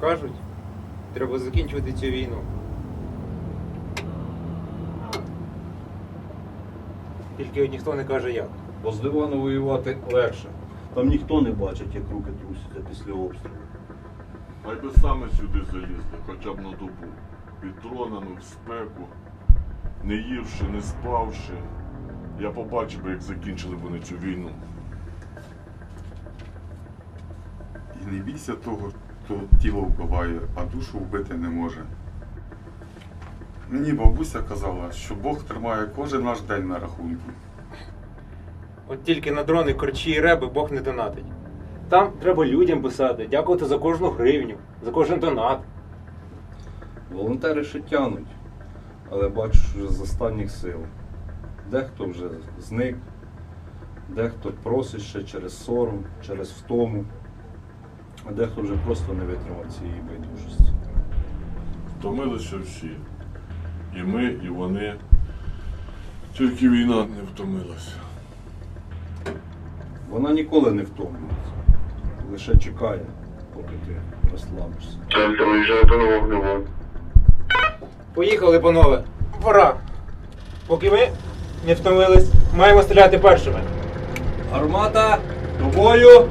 Кажуть, треба закінчувати цю війну. Тільки ніхто не каже як. Бо з дивану воювати легше. Там ніхто не бачить, як руки трусяться після обстрілу. Хай би саме сюди залізли, хоча б на добу. Під в спеку, не ївши, не спавши. Я побачив би, як закінчили вони цю війну. І не бійся того, хто тіло вбиває, а душу вбити не може. Мені бабуся казала, що Бог тримає кожен наш день на рахунку. От тільки на дрони, корчі і реби Бог не донатить. Там треба людям писати, дякувати за кожну гривню, за кожен донат. Волонтери ще тянуть, але бачиш вже з останніх сил. Дехто вже зник, дехто просить ще через сором, через втому, а дехто вже просто не витримав цієї байдужості. Втомилися всі. І ми, і вони. Тільки війна не втомилася. Вона ніколи не втомлюється, лише чекає, поки ти розслабишся. Центр виїжджає до вогневого. Поїхали, панове. Пора. Поки ми не втомились, маємо стріляти першими. Гармата, до бою!